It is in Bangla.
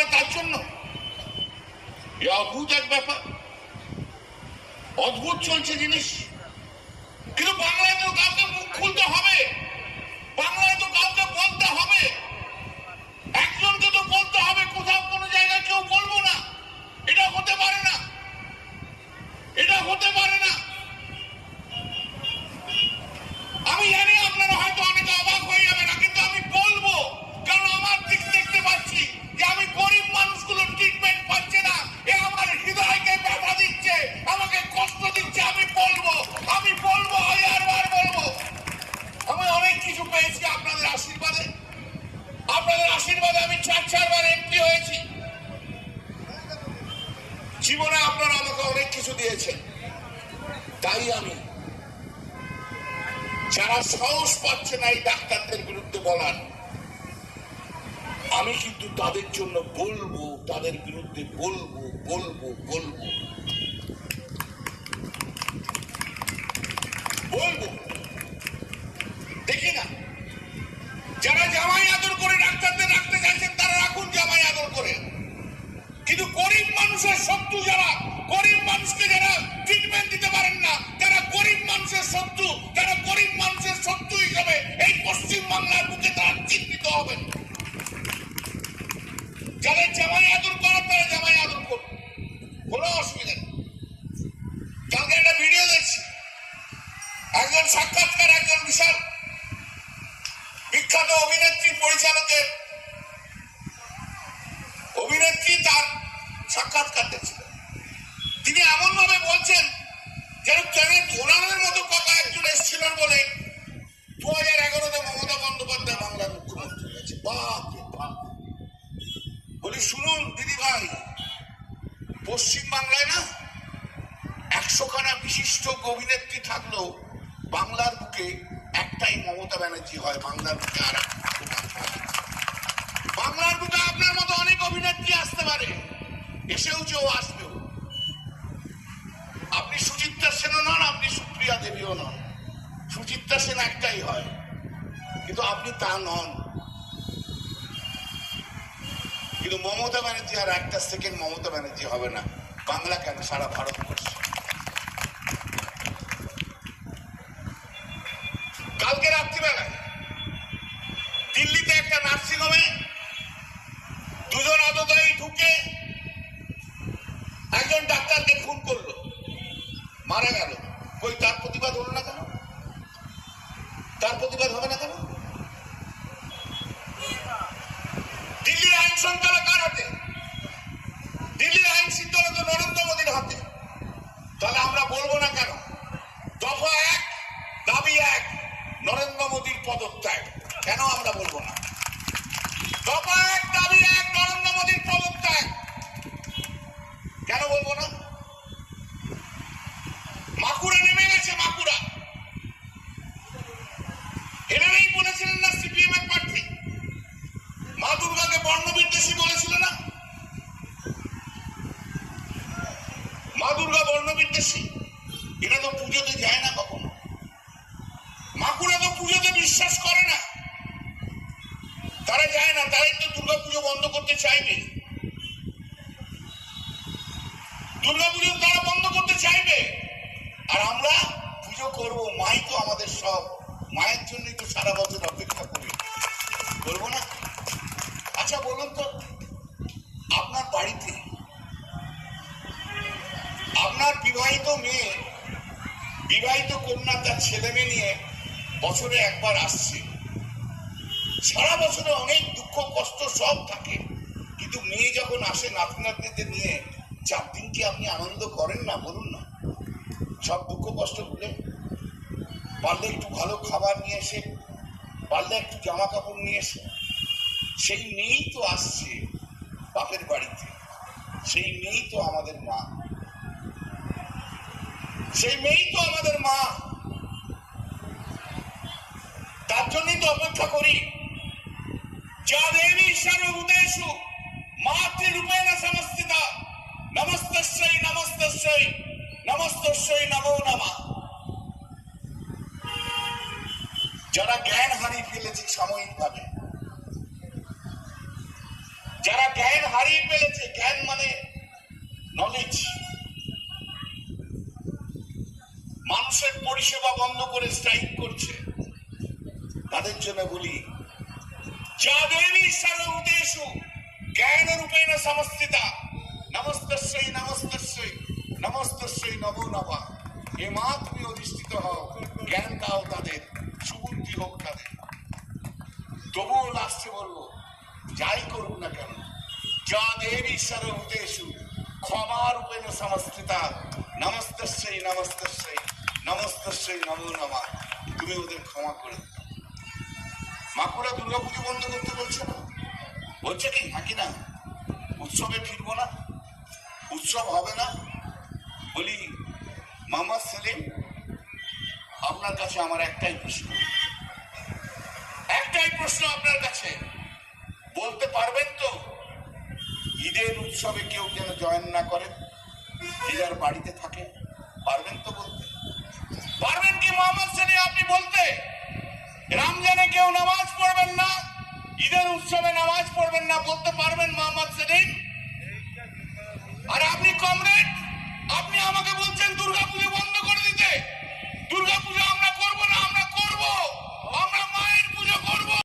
হবে তার জন্য? এ অদ্ভুত এক ব্যাপার। অদ্ভুত চলছে জিনিস। কিন্তু বাংলায় তো কাউকে মুখ খুলতে হবে। বাংলায় তো কাউকে বলতে হবে। বলব, আমি বলব হাজারবার বলব। আমি অনেক কিছু পেয়েছি আপনাদের আশীর্বাদে। আপনাদের আশীর্বাদে আমি চার চারবার এমপি হয়েছি। জীবনে আপনারা আমাকে অনেক কিছু দিয়েছেন। তাই আমি যারা সাহস পাচ্ছে না এই ডাক্তারদের বিরুদ্ধে বলার, আমি কিন্তু তাদের জন্য বলব, তাদের বিরুদ্ধে বলব বলব বলব বলব। মানুষের শত্রু তারা গরিব মানুষের শত্রু হিসেবে এই পশ্চিম বাংলার বুকে তারা চিহ্নিত হবেন যাদের জামাই আদর করার তারা জামাই আদর করুন কোনো অসুবিধা নেই। কালকে একটা ভিডিও দেখছি। একজন সাক্ষাৎকার, একজন বিশাল বিখ্যাত অভিনেত্রী পরিচালকের অভিনেত্রী তার সাক্ষাৎকার দিচ্ছিলেন তিনি এমন ভাবে বলছেন যেন ট্রেনে ওনাদের মতো কথা একজন এসেছিলেন বলে দু হাজার এগারোতে মমতা বন্দ্যোপাধ্যায় বাংলার মুখ্যমন্ত্রী হয়েছে। বাপ। বলি, শুনুন দিদি ভাই পশ্চিম না একশো খানা বিশিষ্ট অভিনেত্রী থাকলেও বাংলার বুকে একটাই মমতা ব্যানার্জি হয়, বাংলার বুকে আর। বাংলার বুকে আপনার মতো অনেক অভিনেত্রী আসতে পারে, এসেও যে আসবেও। দেবীও নন। সুচিত্রা সেন একটাই হয়। কিন্তু আপনি তা নন। কিন্তু মমতা ব্যানার্জি আর একটা সেকেন্ড মমতা ব্যানার্জি হবে না। বাংলা কেন? সারা ভারতবর্ষ। কালকে রাত্রিবেলায় দিল্লিতে একটা নার্সিংহোমে দুজন আততায়ী ঢুকে একজন ডাক্তারকে খুন করল মারা গেল কই তার প্রতিবাদ হলো না কেন তার প্রতিবাদ হবে না কেন দিল্লির আইন শৃঙ্খলা কার হাতে দিল্লির আইন শৃঙ্খলা তো নরেন্দ্র মোদীর হাতে তাহলে আমরা বলব না কেন? দফা এক, দাবি এক, নরেন্দ্র মোদীর পদত্যাগ। কেন আমরা বলব না? দফা এক নরেন্দ্র মোদীর পদত্যাগ কেন বলব না মাকুড়া নেমে গেছে মাকুড়া এনারাই বলেছিলেন না সিপিএম এর প্রার্থী মা দুর্গাকে বর্ণবিদ্বেষী বলেছিল না মা দুর্গা বর্ণবিদ্বেষী এটা তো পুজোতে যায় না কখনো মাকুড়া তো পুজোতে বিশ্বাস করে না তারা যায় না তারাই তো দুর্গা পুজো বন্ধ করতে চাইবে দুর্গা পুজো তারা বন্ধ করতে চাইবে। আর আমরা পুজো করব, মাই তো আমাদের সব। মায়ের জন্যই তো সারা বছর অপেক্ষা করি। বলব না? আচ্ছা বলুন তো, আপনার বাড়িতে আপনার বিবাহিত মেয়ে, বিবাহিত কন্যা তার ছেলে মেয়ে নিয়ে বছরে একবার আসছে। সারা বছরে অনেক দুঃখ, কষ্ট সব থাকে কিন্তু মেয়ে যখন আসে নাতি নিয়ে চার দিন কি আপনি আনন্দ করেন না? বলুন না। সব দুঃখ কষ্ট ভুলে পারলে একটু ভালো খাবার নিয়ে এসে পারলে একটু জামা কাপড় নিয়ে এসে, সেই মেয়েই তো আসছে বাপের বাড়িতে। সেই মেয়েই তো আমাদের মা। সেই মেয়েই তো আমাদের মা। তার জন্যই তো অপেক্ষা করি। যা দেবী সর্বভূতেষু মাতৃরূপেণ সমস্থিতা নমস্তস্যৈ নমস্তস্যৈ নমস্তস্যৈ নমো নমঃ যারা জ্ঞান হারিয়ে ফেলেছে সাময়িকভাবে যারা জ্ঞান হারিয়ে ফেলেছে জ্ঞান মানে নলেজ মানুষের পরিষেবা বন্ধ করে স্ট্রাইক করছে। তাদের জন্য বলি যাদেবী সর্বদেশু সমস্থিতা। নমস্তস্যই নমস্তস্যই নমস্তস্যই নমো নমঃ। হে মা তুমি অধিষ্ঠিত হও, জ্ঞান দাও তাদের, সুবুদ্ধি হোক তাদের। তবুও লাস্টে বলব, যাই করুক না কেন, যা দেবী সর্বদেশু ক্ষমা রূপেণ সমস্থিতা। নমস্তস্যই নমস্তস্যই নমস্তস্যই নমো নমঃ। তুমি ওদের ক্ষমা করে বাঁকুড়া দুর্গাপুজো বন্ধ করতে বলছে না? বলছে কি? নাকি না? উৎসবে ফিরবো না, উৎসব হবে না। বলি মোহাম্মদ সেলিম, আপনার কাছে আমার একটাই প্রশ্ন। একটাই প্রশ্ন আপনার কাছে। বলতে পারবেন তো, ঈদের উৎসবে কেউ যেন জয়েন না করে যার বাড়িতে থাকে, পারবেন তো বলতে? পারবেন কি মোহাম্মদ সেলিম আপনি বলতে? রমজানে কেউ নামাজ পড়বেন না, ঈদের উৎসবে নামাজ পড়বেন না, বলতে পারবেন মোহাম্মদ আপনাদের আর আপনি কমরেড? আপনি আমাকে বলছেন দুর্গাপুজো বন্ধ করে দিতে। দুর্গাপুজো